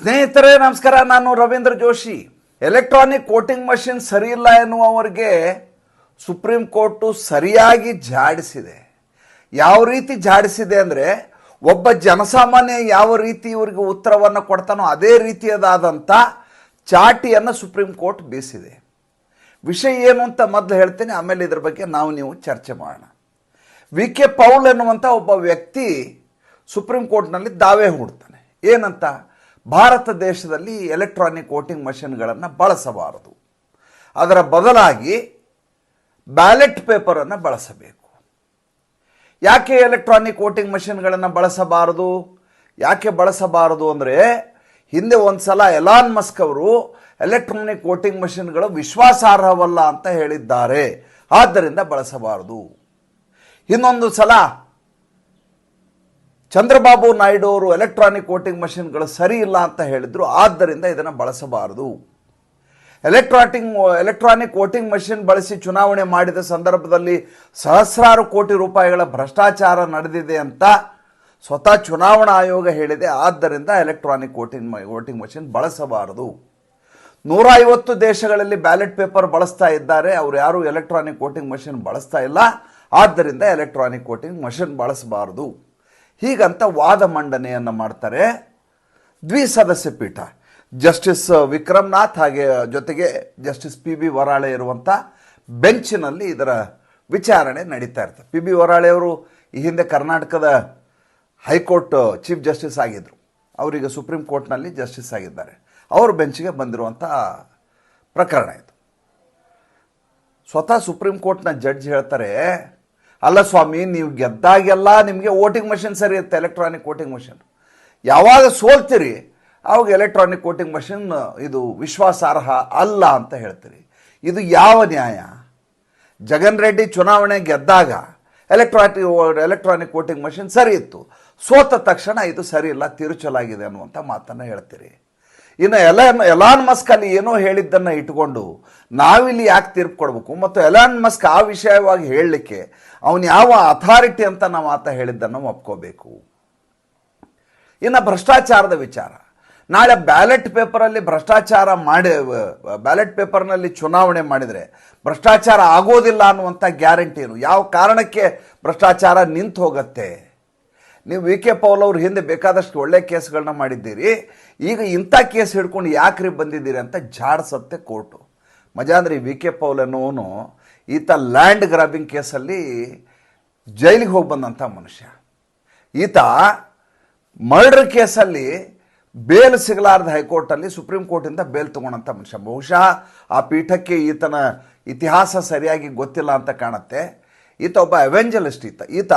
ಸ್ನೇಹಿತರೆ, ನಮಸ್ಕಾರ. ನಾನು Ravindra Joshi. Electronic voting machine ಸರಿಯಿಲ್ಲ ಎನ್ನುವವರಿಗೆ ಸುಪ್ರೀಂ ಕೋರ್ಟು ಸರಿಯಾಗಿ ಜಾಡಿಸಿದೆ. ಯಾವ ರೀತಿ ಜಾಡಿಸಿದೆ ಅಂದರೆ, ಒಬ್ಬ ಜನಸಾಮಾನ್ಯ ಯಾವ ರೀತಿ ಇವರಿಗೆ ಉತ್ತರವನ್ನು ಕೊಡ್ತಾನೋ ಅದೇ ರೀತಿಯದಾದಂಥ ಚಾಟಿಯನ್ನು ಸುಪ್ರೀಂ ಕೋರ್ಟ್ ಬೀಸಿದೆ. ವಿಷಯ ಏನು ಅಂತ ಮೊದಲು ಹೇಳ್ತೀನಿ, ಆಮೇಲೆ ಇದ್ರ ಬಗ್ಗೆ ನಾವು ನೀವು ಚರ್ಚೆ ಮಾಡೋಣ. ವಿ ಕೆ ಪೌಲ್ ಎನ್ನುವಂಥ ಒಬ್ಬ ವ್ಯಕ್ತಿ ಸುಪ್ರೀಂ ಕೋರ್ಟ್ನಲ್ಲಿ ದಾವೆ ಹೂಡ್ತಾನೆ. ಏನಂತ? ಭಾರತ ದೇಶದಲ್ಲಿ ಎಲೆಕ್ಟ್ರಾನಿಕ್ ವೋಟಿಂಗ್ ಮಷಿನ್ಗಳನ್ನು ಬಳಸಬಾರದು. ಅದರ ಬದಲಾಗಿ ಬ್ಯಾಲೆಟ್ ಪೇಪರನ್ನು ಬಳಸಬೇಕು. ಯಾಕೆ ಎಲೆಕ್ಟ್ರಾನಿಕ್ ವೋಟಿಂಗ್ ಮಷಿನ್ಗಳನ್ನು ಬಳಸಬಾರದು? ಯಾಕೆ ಬಳಸಬಾರದು ಅಂದರೆ ಹಿಂದೆ ಒಂದು ಸಲ ಎಲಾನ್ ಮಸ್ಕ್ ಅವರು ಎಲೆಕ್ಟ್ರಾನಿಕ್ ವೋಟಿಂಗ್ ಮಷಿನ್ಗಳು ವಿಶ್ವಾಸಾರ್ಹವಲ್ಲ ಅಂತ ಹೇಳಿದ್ದಾರೆ. ಆದ್ದರಿಂದ ಬಳಸಬಾರದು. ಇನ್ನೊಂದು ಸಲ ಚಂದ್ರಬಾಬು ನಾಯ್ಡು ಅವರು ಎಲೆಕ್ಟ್ರಾನಿಕ್ ವೋಟಿಂಗ್ ಮಷಿನ್ಗಳು ಸರಿ ಇಲ್ಲ ಅಂತ ಹೇಳಿದ್ರು, ಆದ್ದರಿಂದ ಇದನ್ನು ಬಳಸಬಾರದು. ಎಲೆಕ್ಟ್ರಾಟಿಂಗ್ ಎಲೆಕ್ಟ್ರಾನಿಕ್ ವೋಟಿಂಗ್ ಮಷಿನ್ ಬಳಸಿ ಚುನಾವಣೆ ಮಾಡಿದ ಸಂದರ್ಭದಲ್ಲಿ ಸಹಸ್ರಾರು ಕೋಟಿ ರೂಪಾಯಿಗಳ ಭ್ರಷ್ಟಾಚಾರ ನಡೆದಿದೆ ಅಂತ ಸ್ವತಃ ಚುನಾವಣಾ ಆಯೋಗ ಹೇಳಿದೆ, ಆದ್ದರಿಂದ ಎಲೆಕ್ಟ್ರಾನಿಕ್ ವೋಟಿಂಗ್ ವೋಟಿಂಗ್ ಮಷಿನ್ ಬಳಸಬಾರದು. ನೂರ ಐವತ್ತು ದೇಶಗಳಲ್ಲಿ ಬ್ಯಾಲೆಟ್ ಪೇಪರ್ ಬಳಸ್ತಾ ಇದ್ದಾರೆ, ಅವರು ಯಾರು ಎಲೆಕ್ಟ್ರಾನಿಕ್ ವೋಟಿಂಗ್ ಮಷಿನ್ ಬಳಸ್ತಾ ಇಲ್ಲ, ಆದ್ದರಿಂದ ಎಲೆಕ್ಟ್ರಾನಿಕ್ ವೋಟಿಂಗ್ ಮಷಿನ್ ಬಳಸಬಾರದು. ಹೀಗಂತ ವಾದ ಮಂಡನೆಯನ್ನು ಮಾಡ್ತಾರೆ ದ್ವಿಸದಸ್ಯ ಪೀಠ. ಜಸ್ಟಿಸ್ ವಿಕ್ರಮ್ನಾಥ್ ಹಾಗೆ ಜೊತೆಗೆ ಜಸ್ಟಿಸ್ ಪಿ ಬಿ ವರಾಳೆ ಇರುವಂಥ ಬೆಂಚಿನಲ್ಲಿ ಇದರ ವಿಚಾರಣೆ ನಡೀತಾ ಇರ್ತದೆ ಪಿ ಬಿ ವರಾಳೆ ಅವರು ಈ ಹಿಂದೆ ಕರ್ನಾಟಕದ ಹೈಕೋರ್ಟ್ ಚೀಫ್ ಜಸ್ಟಿಸ್ ಆಗಿದ್ದರು ಅವರೀಗ ಸುಪ್ರೀಂ ಕೋರ್ಟ್ನಲ್ಲಿ ಜಸ್ಟಿಸ್ ಆಗಿದ್ದಾರೆ. ಅವರು ಬೆಂಚಿಗೆ ಬಂದಿರುವಂಥ ಪ್ರಕರಣ ಇದು. ಸ್ವತಃ ಸುಪ್ರೀಂ ಕೋರ್ಟ್ನ ಜಡ್ಜ್ ಹೇಳ್ತಾರೆ ಅಲ್ಲ ಸ್ವಾಮಿ, ನೀವು ಗೆದ್ದಾಗೆಲ್ಲ ನಿಮಗೆ ವೋಟಿಂಗ್ ಮಷಿನ್ ಸರಿ ಇರುತ್ತೆ, ಎಲೆಕ್ಟ್ರಾನಿಕ್ ವೋಟಿಂಗ್ ಮಷಿನ್. ಯಾವಾಗ ಸೋಲ್ತೀರಿ, ಅವಾಗ ಎಲೆಕ್ಟ್ರಾನಿಕ್ ವೋಟಿಂಗ್ ಮಷಿನ್, ಇದು ವಿಶ್ವಾಸಾರ್ಹ ಅಲ್ಲ ಅಂತ ಹೇಳ್ತೀರಿ. ಇದು ಯಾವ ನ್ಯಾಯ? ಜಗನ್ ರೆಡ್ಡಿ ಚುನಾವಣೆ ಗೆದ್ದಾಗ ಎಲೆಕ್ಟ್ರಾನಿಕ್ ಎಲೆಕ್ಟ್ರಾನಿಕ್ ವೋಟಿಂಗ್ ಮಷಿನ್ ಸರಿ ಇತ್ತು. ಸೋತ ತಕ್ಷಣ ಇದು ಸರಿ ಇಲ್ಲ, ತಿರುಚಲಾಗಿದೆ ಅನ್ನುವಂಥ ಮಾತನ್ನು ಹೇಳ್ತೀರಿ. ಇನ್ನು ಎಲ್ಲ ಎಲಾನ್ ಮಸ್ಕ್ ಅಲ್ಲಿ ಏನೋ ಹೇಳಿದ್ದನ್ನು ಇಟ್ಕೊಂಡು ನಾವಿಲ್ಲಿ ಯಾಕೆ ತೀರ್ಪು ಕೊಡಬೇಕು? ಮತ್ತು ಎಲಾನ್ ಮಸ್ಕ್ ಆ ವಿಷಯವಾಗಿ ಹೇಳಲಿಕ್ಕೆ ಅವನು ಯಾವ ಅಥಾರಿಟಿ ಅಂತ ನಾವು ಆತ ಹೇಳಿದ್ದನ್ನು ಒಪ್ಕೋಬೇಕು. ಇನ್ನು ಭ್ರಷ್ಟಾಚಾರದ ವಿಚಾರ. ನಾಳೆ ಬ್ಯಾಲೆಟ್ ಪೇಪರಲ್ಲಿ ಭ್ರಷ್ಟಾಚಾರ ಮಾಡಿ, ಬ್ಯಾಲೆಟ್ ಪೇಪರ್ನಲ್ಲಿ ಚುನಾವಣೆ ಮಾಡಿದರೆ ಭ್ರಷ್ಟಾಚಾರ ಆಗೋದಿಲ್ಲ ಅನ್ನುವಂಥ ಗ್ಯಾರಂಟಿ ಏನು? ಯಾವ ಕಾರಣಕ್ಕೆ ಭ್ರಷ್ಟಾಚಾರ ನಿಂತು ಹೋಗುತ್ತೆ? ನೀವು ವಿ ಕೆ ಪೌಲ್ ಅವ್ರ ಹಿಂದೆ ಬೇಕಾದಷ್ಟು ಒಳ್ಳೆ ಕೇಸ್ಗಳನ್ನ ಮಾಡಿದ್ದೀರಿ. ಈಗ ಇಂಥ ಕೇಸ್ ಹಿಡ್ಕೊಂಡು ಯಾಕ್ರಿ ಬಂದಿದ್ದೀರಿ ಅಂತ ಜಾಡ್ಸತ್ತೆ ಕೋರ್ಟು. ಮಜಾ ಅಂದರೆ ವಿ ಕೆ ಪೌಲ್ ಅನ್ನೋನು ಈತ ಲ್ಯಾಂಡ್ ಗ್ರಾಬಿಂಗ್ ಕೇಸಲ್ಲಿ ಜೈಲಿಗೆ ಹೋಗಿ ಬಂದಂಥ ಮನುಷ್ಯ. ಈತ ಮರ್ಡರ್ ಕೇಸಲ್ಲಿ ಬೇಲ್ ಸಿಗಲಾರ್ದ ಹೈಕೋರ್ಟಲ್ಲಿ ಸುಪ್ರೀಂ ಕೋರ್ಟಿಂದ ಬೇಲ್ ತೊಗೊಂಡಂಥ ಮನುಷ್ಯ. ಬಹುಶಃ ಆ ಪೀಠಕ್ಕೆ ಈತನ ಇತಿಹಾಸ ಸರಿಯಾಗಿ ಗೊತ್ತಿಲ್ಲ ಅಂತ ಕಾಣುತ್ತೆ. ಈತ ಒಬ್ಬ ಅವೆಂಜಲಿಸ್ಟ್ ಈತ. ಈತ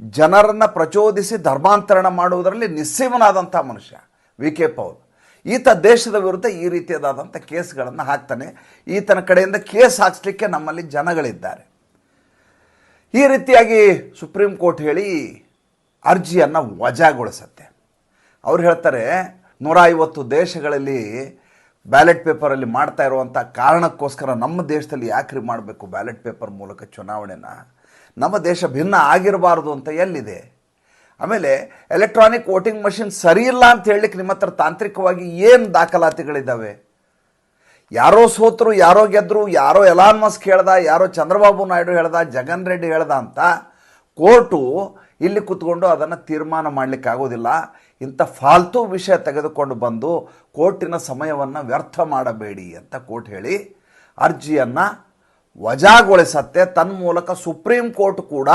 ಜನರನ್ನು ಪ್ರಚೋದಿಸಿ ಧರ್ಮಾಂತರಣ ಮಾಡುವುದರಲ್ಲಿ ನಿಸ್ಸೀಮನಾದಂಥ ಮನುಷ್ಯ ವಿ. ಕೆ. ಪೌಲ್. ಈತ ದೇಶದ ವಿರುದ್ಧ ಈ ರೀತಿಯಾದಂಥ ಕೇಸ್ಗಳನ್ನು ಹಾಕ್ತಾನೆ. ಈತನ ಕಡೆಯಿಂದ ಕೇಸ್ ಹಾಕ್ಸ್ಲಿಕ್ಕೆ ನಮ್ಮಲ್ಲಿ ಜನಗಳಿದ್ದಾರೆ. ಈ ರೀತಿಯಾಗಿ ಸುಪ್ರೀಂ ಕೋರ್ಟ್ ಹೇಳಿ ಅರ್ಜಿಯನ್ನು ವಜಾಗೊಳಿಸತ್ತೆ. ಅವ್ರು ಹೇಳ್ತಾರೆ ನೂರ ಐವತ್ತು ದೇಶಗಳಲ್ಲಿ ಬ್ಯಾಲೆಟ್ ಪೇಪರಲ್ಲಿ ಮಾಡ್ತಾ ಇರುವಂಥ ಕಾರಣಕ್ಕೋಸ್ಕರ ನಮ್ಮ ದೇಶದಲ್ಲಿ ಯಾಕ್ರಿ ಮಾಡಬೇಕು ಬ್ಯಾಲೆಟ್ ಪೇಪರ್ ಮೂಲಕ ಚುನಾವಣೆನ? ನಮ್ಮ ದೇಶ ಭಿನ್ನ ಆಗಿರಬಾರ್ದು ಅಂತ ಎಲ್ಲಿದೆ? ಆಮೇಲೆ ಎಲೆಕ್ಟ್ರಾನಿಕ್ ವೋಟಿಂಗ್ ಮಷಿನ್ ಸರಿ ಇಲ್ಲ ಅಂತ ಹೇಳಲಿಕ್ಕೆ ನಿಮ್ಮ ಹತ್ರ ತಾಂತ್ರಿಕವಾಗಿ ಏನು ದಾಖಲಾತಿಗಳಿದ್ದಾವೆ ಯಾರೋ ಸೋತರು, ಯಾರೋ ಗೆದ್ದರು ಯಾರೋ ಎಲಾನ್ ಮಸ್ಕ್ ಹೇಳ್ದ, ಯಾರೋ ಚಂದ್ರಬಾಬು ನಾಯ್ಡು ಹೇಳ್ದ, ಜಗನ್ ರೆಡ್ಡಿ ಹೇಳ್ದ ಅಂತ ಕೋರ್ಟು ಇಲ್ಲಿ ಕೂತ್ಕೊಂಡು ಅದನ್ನು ತೀರ್ಮಾನ ಮಾಡಲಿಕ್ಕಾಗೋದಿಲ್ಲ ಇಂಥ ಫಾಲ್ತು ವಿಷಯ ತೆಗೆದುಕೊಂಡು ಬಂದು ಕೋರ್ಟಿನ ಸಮಯವನ್ನು ವ್ಯರ್ಥ ಮಾಡಬೇಡಿ ಅಂತ ಕೋರ್ಟ್ ಹೇಳಿ ಅರ್ಜಿಯನ್ನು ವಜಾಗೊಳಿಸತ್ತೆ ತನ್ಮೂಲಕ ಸುಪ್ರೀಂ ಕೋರ್ಟ್ ಕೂಡ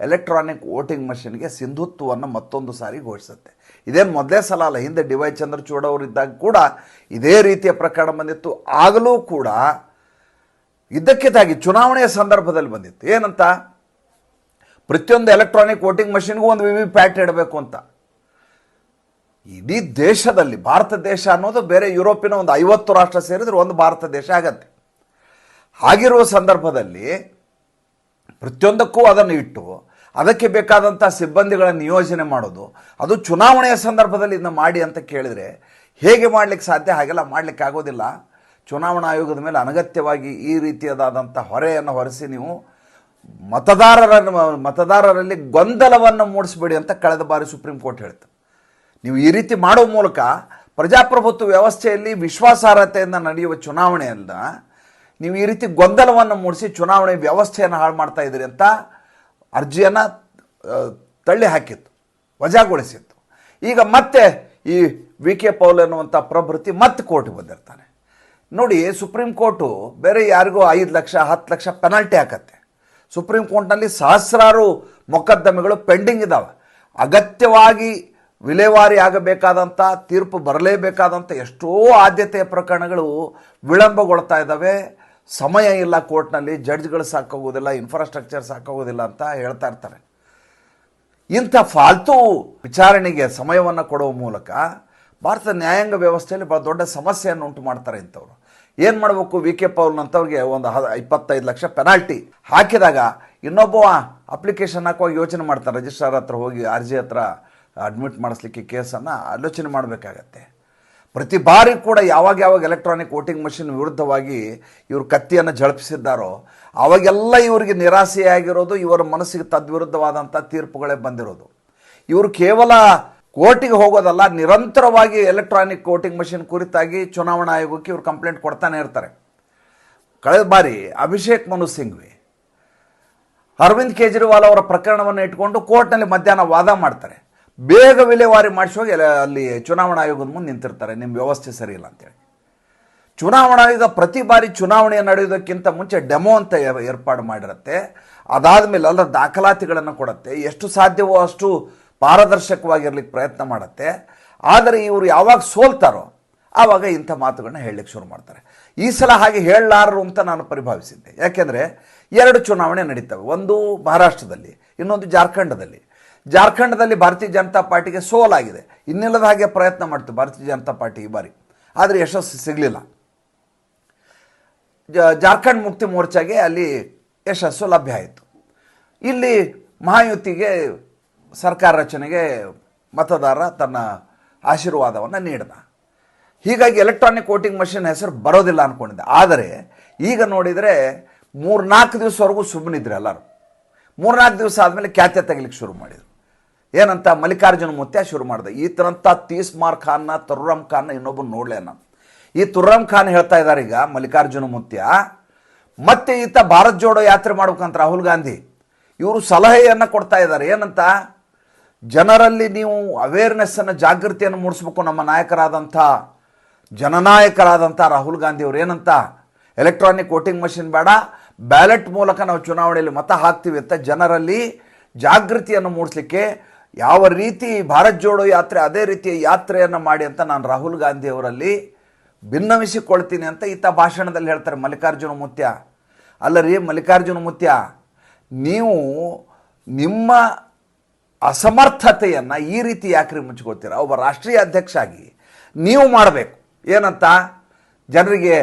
ಎಲೆಕ್ಟ್ರಾನಿಕ್ ವೋಟಿಂಗ್ ಮಷಿನ್ಗೆ ಸಿಂಧುತ್ವವನ್ನು ಮತ್ತೊಂದು ಸಾರಿ ಘೋಷಿಸುತ್ತೆ. ಇದೇನು ಮೊದಲೇ ಸಲ ಅಲ್ಲ, ಹಿಂದೆ ಡಿ ವೈ ಚಂದ್ರಚೂಡ್ ಅವರಿದ್ದಾಗ ಕೂಡ ಇದೇ ರೀತಿಯ ಪ್ರಕರಣ ಬಂದಿತ್ತು. ಆಗಲೂ ಕೂಡ ಇದ್ದಕ್ಕಿದ್ದಾಗಿ ಚುನಾವಣೆಯ ಸಂದರ್ಭದಲ್ಲಿ ಬಂದಿತ್ತು. ಏನಂತ? ಪ್ರತಿಯೊಂದು ಎಲೆಕ್ಟ್ರಾನಿಕ್ ವೋಟಿಂಗ್ ಮಷಿನ್ಗೂ ಒಂದು ವಿ ವಿ ಪ್ಯಾಟ್ ಇಡಬೇಕು ಅಂತ. ಇಡೀ ದೇಶದಲ್ಲಿ, ಭಾರತ ದೇಶ ಅನ್ನೋದು ಬೇರೆ, ಯುರೋಪಿನ ಒಂದು ಐವತ್ತು ರಾಷ್ಟ್ರ ಸೇರಿದ್ರೆ ಒಂದು ಭಾರತ ದೇಶ ಆಗತ್ತೆ. ಹಾಗಿರುವ ಸಂದರ್ಭದಲ್ಲಿ ಪ್ರತಿಯೊಂದಕ್ಕೂ ಅದನ್ನು ಇಟ್ಟು ಅದಕ್ಕೆ ಬೇಕಾದಂಥ ಸಿಬ್ಬಂದಿಗಳ ನಿಯೋಜನೆ ಮಾಡೋದು, ಅದು ಚುನಾವಣೆಯ ಸಂದರ್ಭದಲ್ಲಿ ಇದನ್ನು ಮಾಡಿ ಅಂತ ಕೇಳಿದರೆ ಹೇಗೆ ಮಾಡಲಿಕ್ಕೆ ಸಾಧ್ಯ? ಹಾಗೆಲ್ಲ ಮಾಡಲಿಕ್ಕೆ ಆಗೋದಿಲ್ಲ. ಚುನಾವಣಾ ಆಯೋಗದ ಮೇಲೆ ಅನಗತ್ಯವಾಗಿ ಈ ರೀತಿಯಾದಂಥ ಹೊರೆಯನ್ನು ಹೊರಿಸಿ ನೀವು ಮತದಾರರನ್ನು, ಮತದಾರರಲ್ಲಿ ಗೊಂದಲವನ್ನು ಮೂಡಿಸಬೇಡಿ ಅಂತ ಕಳೆದ ಬಾರಿ ಸುಪ್ರೀಂ ಕೋರ್ಟ್ ಹೇಳ್ತು ನೀವು ಈ ರೀತಿ ಮಾಡೋ ಮೂಲಕ ಪ್ರಜಾಪ್ರಭುತ್ವ ವ್ಯವಸ್ಥೆಯಲ್ಲಿ ವಿಶ್ವಾಸಾರ್ಹತೆಯಿಂದ ನಡೆಯುವ ಚುನಾವಣೆಯನ್ನ ನೀವು ಈ ರೀತಿ ಗೊಂದಲವನ್ನು ಮೂಡಿಸಿ ಚುನಾವಣೆ ವ್ಯವಸ್ಥೆಯನ್ನು ಹಾಳು ಮಾಡ್ತಾ ಇದ್ದೀರಿ ಅಂತ ಅರ್ಜಿಯನ್ನು ತಳ್ಳಿ ಹಾಕಿತ್ತು, ವಜಾಗೊಳಿಸಿತ್ತು. ಈಗ ಮತ್ತೆ ಈ ವಿ ಕೆ ಪೌಲ್ ಎನ್ನುವಂಥ ಪ್ರಭೃತಿ ಮತ್ತೆ ಕೋರ್ಟಿಗೆ ಬಂದಿರ್ತಾನೆ. ನೋಡಿ, ಸುಪ್ರೀಂ ಕೋರ್ಟು ಬೇರೆ ಯಾರಿಗೂ ಐದು ಲಕ್ಷ, ಹತ್ತು ಲಕ್ಷ ಪೆನಾಲ್ಟಿ ಹಾಕತ್ತೆ. ಸುಪ್ರೀಂ ಕೋರ್ಟ್ನಲ್ಲಿ ಸಹಸ್ರಾರು ಮೊಕದ್ದಮೆಗಳು ಪೆಂಡಿಂಗ್ ಇದ್ದಾವೆ ಅಗತ್ಯವಾಗಿ ವಿಲೇವಾರಿ ಆಗಬೇಕಾದಂಥ ತೀರ್ಪು ಬರಲೇಬೇಕಾದಂಥ ಎಷ್ಟೋ ಆದ್ಯತೆಯ ಪ್ರಕರಣಗಳು ವಿಳಂಬಗೊಳ್ತಾ ಇದ್ದಾವೆ ಸಮಯ ಇಲ್ಲ ಕೋರ್ಟ್ನಲ್ಲಿ, ಜಡ್ಜ್ಗಳು ಸಾಕಾಗೋದಿಲ್ಲ ಇನ್ಫ್ರಾಸ್ಟ್ರಕ್ಚರ್ ಸಾಕಾಗೋದಿಲ್ಲ ಅಂತ ಹೇಳ್ತಾ ಇರ್ತಾರೆ. ಇಂಥ ಫಾಲ್ತು ವಿಚಾರಣೆಗೆ ಸಮಯವನ್ನು ಕೊಡುವ ಮೂಲಕ ಭಾರತದ ನ್ಯಾಯಾಂಗ ವ್ಯವಸ್ಥೆಯಲ್ಲಿ ಭಾಳ ದೊಡ್ಡ ಸಮಸ್ಯೆಯನ್ನು ಉಂಟು ಮಾಡ್ತಾರೆ ಇಂಥವ್ರು. ಏನು ಮಾಡಬೇಕು ವಿ ಕೆ ಪೌಲ್ನಂಥವ್ರಿಗೆ ಒಂದು ಹ ಇಪ್ಪತ್ತೈದು ಲಕ್ಷ ಪೆನಾಲ್ಟಿ ಹಾಕಿದಾಗ ಇನ್ನೊಬ್ಬ ಅಪ್ಲಿಕೇಶನ್ ಹಾಕುವಾಗ ಯೋಚನೆ ಮಾಡ್ತಾರೆ ರಿಜಿಸ್ಟ್ರಾರ್ ಹತ್ರ ಹೋಗಿ ಅರ್ಜಿ ಹತ್ರ ಅಡ್ಮಿಟ್ ಮಾಡಿಸ್ಲಿಕ್ಕೆ ಕೇಸನ್ನು ಆಲೋಚನೆ ಮಾಡಬೇಕಾಗತ್ತೆ. ಪ್ರತಿ ಬಾರಿ ಕೂಡ ಯಾವಾಗ ಯಾವಾಗ ಎಲೆಕ್ಟ್ರಾನಿಕ್ ವೋಟಿಂಗ್ ಮಷಿನ್ ವಿರುದ್ಧವಾಗಿ ಇವರು ಕತ್ತಿಯನ್ನು ಜಳಪಿಸಿದ್ದಾರೋ ಅವಾಗೆಲ್ಲ ಇವರಿಗೆ ನಿರಾಸೆಯಾಗಿರೋದು, ಇವರ ಮನಸ್ಸಿಗೆ ತದ್ವಿರುದ್ಧವಾದಂಥ ತೀರ್ಪುಗಳೇ ಬಂದಿರೋದು. ಇವರು ಕೇವಲ ಕೋರ್ಟಿಗೆ ಹೋಗೋದಲ್ಲ, ನಿರಂತರವಾಗಿ ಎಲೆಕ್ಟ್ರಾನಿಕ್ ವೋಟಿಂಗ್ ಮಷಿನ್ ಕುರಿತಾಗಿ ಚುನಾವಣಾ ಆಯೋಗಕ್ಕೆ ಇವರು ಕಂಪ್ಲೇಂಟ್ ಕೊಡ್ತಾನೆ ಇರ್ತಾರೆ. ಕಳೆದ ಬಾರಿ ಅಭಿಷೇಕ್ ಮನು ಸಿಂಘ್ವಿ, ಅರವಿಂದ್ ಕೇಜ್ರಿವಾಲ್ ಅವರ ಪ್ರಕರಣವನ್ನು ಇಟ್ಕೊಂಡು ಕೋರ್ಟ್ನಲ್ಲಿ ಮಧ್ಯಾಹ್ನ ವಾದ ಮಾಡ್ತಾರೆ. ಬೇಗ ವಿಲೇವಾರಿ ಮಾಡಿಸುವಾಗ ಎಲ್ಲ- ಅಲ್ಲಿ ಚುನಾವಣಾ ಆಯೋಗದ ಮುಂದೆ ನಿಂತಿರ್ತಾರೆ. ನಿಮ್ಮ ವ್ಯವಸ್ಥೆ ಸರಿ ಇಲ್ಲ ಅಂತೇಳಿ. ಚುನಾವಣಾ ಆಯೋಗ ಪ್ರತಿ ಬಾರಿ ಚುನಾವಣೆ ನಡೆಯೋದಕ್ಕಿಂತ ಮುಂಚೆ ಡೆಮೋ ಅಂತ ಏರ್- ಏರ್ಪಾಡು ಮಾಡಿರುತ್ತೆ. ಅದಾದಮೇಲೆ ಅಲ್ಲ ದಾಖಲಾತಿಗಳನ್ನು ಕೊಡುತ್ತೆ. ಎಷ್ಟು ಸಾಧ್ಯವೋ ಅಷ್ಟು ಪಾರದರ್ಶಕವಾಗಿರ್ಲಿಕ್ಕೆ ಪ್ರಯತ್ನ ಮಾಡುತ್ತೆ. ಆದರೆ ಇವರು ಯಾವಾಗ ಸೋಲ್ತಾರೋ ಆವಾಗ ಇಂಥ ಮಾತುಗಳನ್ನ ಹೇಳಲಿಕ್ಕೆ ಶುರು ಮಾಡ್ತಾರೆ. ಈ ಸಲ ಹಾಗೆ ಹೇಳಲಾರರು ಅಂತ ನಾನು ಪರಿಭಾವಿಸಿದ್ದೆ. ಯಾಕೆಂದರೆ ಎರಡು ಚುನಾವಣೆ ನಡೀತವೆ. ಒಂದು ಮಹಾರಾಷ್ಟ್ರದಲ್ಲಿ, ಇನ್ನೊಂದು ಜಾರ್ಖಂಡದಲ್ಲಿ. ಜಾರ್ಖಂಡದಲ್ಲಿ ಭಾರತೀಯ ಜನತಾ ಪಾರ್ಟಿಗೆ ಸೋಲಾಗಿದೆ. ಇನ್ನಿಲ್ಲದ ಹಾಗೆ ಪ್ರಯತ್ನ ಮಾಡ್ತು ಭಾರತೀಯ ಜನತಾ ಪಾರ್ಟಿ ಈ ಬಾರಿ. ಆದರೆ ಯಶಸ್ಸು ಸಿಗಲಿಲ್ಲ. ಜಾರ್ಖಂಡ್ ಮುಕ್ತಿ ಮೋರ್ಚಾಗೆ ಅಲ್ಲಿ ಯಶಸ್ಸು ಲಭ್ಯ ಆಯಿತು. ಇಲ್ಲಿ ಮಹಾಯುತಿಗೆ ಸರ್ಕಾರ ರಚನೆಗೆ ಮತದಾರ ತನ್ನ ಆಶೀರ್ವಾದವನ್ನು ನೀಡಿದ. ಹೀಗಾಗಿ ಎಲೆಕ್ಟ್ರಾನಿಕ್ ವೋಟಿಂಗ್ ಮಷಿನ್ ಹೆಸರು ಬರೋದಿಲ್ಲ ಅಂದ್ಕೊಂಡಿದ್ದೆ ಆದರೆ ಈಗ ನೋಡಿದರೆ ಮೂರ್ನಾಲ್ಕು ದಿವಸವರೆಗೂ ಸುಮ್ಮನಿದ್ರು ಎಲ್ಲರೂ. ಮೂರ್ನಾಲ್ಕು ದಿವಸ ಆದಮೇಲೆ ಖ್ಯಾತೆ ತೆಗಿಲಿಕ್ಕೆ ಶುರು ಮಾಡಿದರು. ಏನಂತ ಮಲ್ಲಿಕಾರ್ಜುನ ಮುತ್ಯ ಶುರು ಮಾಡಿದೆ. ಥರಂಥ ತೀಸ್ಮಾರ್ ಖಾನ್ನ ತುರ್ರಮ್ ಖಾನ್ನ ಇನ್ನೊಬ್ಬರು ನೋಡಲೇ ನಾನು. ಈ ತುರ್ರಮ್ ಖಾನ್ ಹೇಳ್ತಾ ಇದ್ದಾರೆ ಈಗ ಮಲ್ಲಿಕಾರ್ಜುನ ಮುತ್ಯ. ಮತ್ತೆ ಈತ ಭಾರತ್ ಜೋಡೋ ಯಾತ್ರೆ ಮಾಡ್ಬೇಕಂತ ರಾಹುಲ್ ಗಾಂಧಿ. ಇವರು ಸಲಹೆಯನ್ನು ಕೊಡ್ತಾ ಇದ್ದಾರೆ ಏನಂತ? ಜನರಲ್ಲಿ ನೀವು ಅವೇರ್ನೆಸ್ಸನ್ನು ಜಾಗೃತಿಯನ್ನು ಮೂಡಿಸ್ಬೇಕು ನಮ್ಮ ನಾಯಕರಾದಂಥ, ಜನನಾಯಕರಾದಂಥ ರಾಹುಲ್ ಗಾಂಧಿ ಅವರು. ಏನಂತ? ಎಲೆಕ್ಟ್ರಾನಿಕ್ ವೋಟಿಂಗ್ ಮಷಿನ್ ಬೇಡ. ಬ್ಯಾಲೆಟ್ ಮೂಲಕ ನಾವು ಚುನಾವಣೆಯಲ್ಲಿ ಮತ ಹಾಕ್ತೀವಿ ಅಂತ ಜನರಲ್ಲಿ ಜಾಗೃತಿಯನ್ನು ಮೂಡಿಸ್ಲಿಕ್ಕೆ ಯಾವ ರೀತಿ ಭಾರತ್ ಜೋಡೋ ಯಾತ್ರೆ ಅದೇ ರೀತಿಯ ಯಾತ್ರೆಯನ್ನು ಮಾಡಿ ಅಂತ ನಾನು ರಾಹುಲ್ ಗಾಂಧಿ ಅವರಲ್ಲಿ ಭಿನ್ನವಿಸಿಕೊಳ್ತೀನಿ ಅಂತ ಈತ ಭಾಷಣದಲ್ಲಿ ಹೇಳ್ತಾರೆ, ಮಲ್ಲಿಕಾರ್ಜುನ ಮುತ್ಯ. ಅಲ್ಲ ರೀ ಮಲ್ಲಿಕಾರ್ಜುನ ಮುತ್ಯ, ನೀವು ನಿಮ್ಮ ಅಸಮರ್ಥತೆಯನ್ನು ಈ ರೀತಿ ಯಾಕ್ರಿ ಮುಚ್ಕೋತೀರ ಒಬ್ಬ ರಾಷ್ಟ್ರೀಯ ಅಧ್ಯಕ್ಷ ಆಗಿ ನೀವು ಮಾಡಬೇಕು. ಏನಂತ? ಜನರಿಗೆ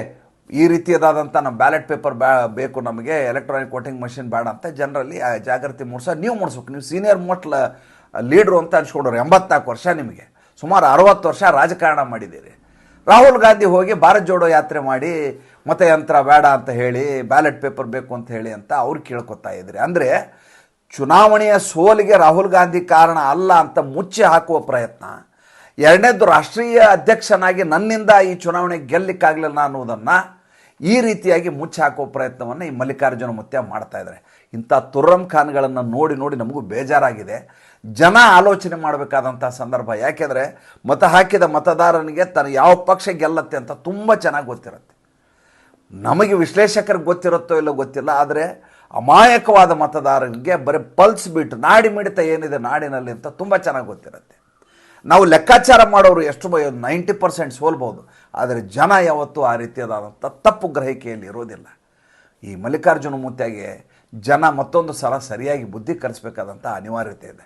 ಈ ರೀತಿಯದಾದಂಥ ನಮ್ಮ ಬ್ಯಾಲೆಟ್ ಪೇಪರ್ ಬ್ಯಾ, ಬೇಕು ನಮಗೆ, ಎಲೆಕ್ಟ್ರಾನಿಕ್ ವೋಟಿಂಗ್ ಮಷಿನ್ ಬೇಡ ಅಂತ ಜನರಲ್ಲಿ ಜಾಗೃತಿ ಮೂಡಿಸೋ, ನೀವು ಮೂಡಿಸ್ಬೇಕು. ನೀವು ಸೀನಿಯರ್ ಮೋಸ್ಟ್ ಲೀಡ್ರು ಅಂತ ಅನ್ಸ್ಕೊಂಡ್ರು ಎಂಬತ್ನಾಲ್ಕು ವರ್ಷ ನಿಮಗೆ. ಸುಮಾರು ಅರವತ್ತು ವರ್ಷ ರಾಜಕಾರಣ ಮಾಡಿದ್ದೀರಿ. ರಾಹುಲ್ ಗಾಂಧಿ ಹೋಗಿ ಭಾರತ್ ಜೋಡೋ ಯಾತ್ರೆ ಮಾಡಿ ಮತಯಂತ್ರ ಬೇಡ ಅಂತ ಹೇಳಿ, ಬ್ಯಾಲೆಟ್ ಪೇಪರ್ ಬೇಕು ಅಂತ ಹೇಳಿ ಅಂತ ಅವ್ರು ಕೇಳ್ಕೊತಾ ಇದ್ರಿ. ಅಂದರೆ ಚುನಾವಣೆಯ ಸೋಲಿಗೆ ರಾಹುಲ್ ಗಾಂಧಿ ಕಾರಣ ಅಲ್ಲ ಅಂತ ಮುಚ್ಚಿ ಹಾಕುವ ಪ್ರಯತ್ನ, ಎರಡನೇದು ರಾಷ್ಟ್ರೀಯ ಅಧ್ಯಕ್ಷನಾಗಿ ನನ್ನಿಂದ ಈ ಚುನಾವಣೆ ಗೆಲ್ಲಿಕ್ಕಾಗಲಿಲ್ಲ ಅನ್ನೋದನ್ನು ಈ ರೀತಿಯಾಗಿ ಮುಚ್ಚಿ ಹಾಕುವ ಪ್ರಯತ್ನವನ್ನು ಈ ಮಲ್ಲಿಕಾರ್ಜುನ ಮುತ್ಯ ಮಾಡ್ತಾ ಇದ್ದಾರೆ. ಇಂಥ ತುರ್ರಂ ಖಾನ್ಗಳನ್ನು ನೋಡಿ ನೋಡಿ ನಮಗೂ ಬೇಜಾರಾಗಿದೆ. ಜನ ಆಲೋಚನೆ ಮಾಡಬೇಕಾದಂಥ ಸಂದರ್ಭ. ಯಾಕೆಂದರೆ ಮತ ಹಾಕಿದ ಮತದಾರನಿಗೆ ತನ್ನ ಯಾವ ಪಕ್ಷ ಗೆಲ್ಲತ್ತೆ ಅಂತ ತುಂಬ ಚೆನ್ನಾಗಿ ಗೊತ್ತಿರುತ್ತೆ. ನಮಗೆ ವಿಶ್ಲೇಷಕರಿಗೆ ಗೊತ್ತಿರುತ್ತೋ ಇಲ್ಲೋ ಗೊತ್ತಿಲ್ಲ, ಆದರೆ ಅಮಾಯಕವಾದ ಮತದಾರನಿಗೆ ಬರೀ ಪಲ್ಸ್ ಬಿಟ್ಟು ನಾಡಿ ಮಿಡಿತ ಏನಿದೆ ನಾಡಿನಲ್ಲಿ ಅಂತ ತುಂಬ ಚೆನ್ನಾಗಿ ಗೊತ್ತಿರುತ್ತೆ. ನಾವು ಲೆಕ್ಕಾಚಾರ ಮಾಡೋರು ಎಷ್ಟು ನೈಂಟಿ ಪರ್ಸೆಂಟ್ ಸೋಲ್ಬೋದು, ಆದರೆ ಜನ ಯಾವತ್ತೂ ಆ ರೀತಿಯಾದಂಥ ತಪ್ಪು ಗ್ರಹಿಕೆಯಲ್ಲಿ ಇರೋದಿಲ್ಲ ಈ ಮಲ್ಲಿಕಾರ್ಜುನ ಮುತ್ಯಾಗೆ ಜನ ಮತ್ತೊಂದು ಸಲ ಸರಿಯಾಗಿ ಬುದ್ಧಿ ಕಲಿಸ್ಬೇಕಾದಂಥ ಅನಿವಾರ್ಯತೆ ಇದೆ.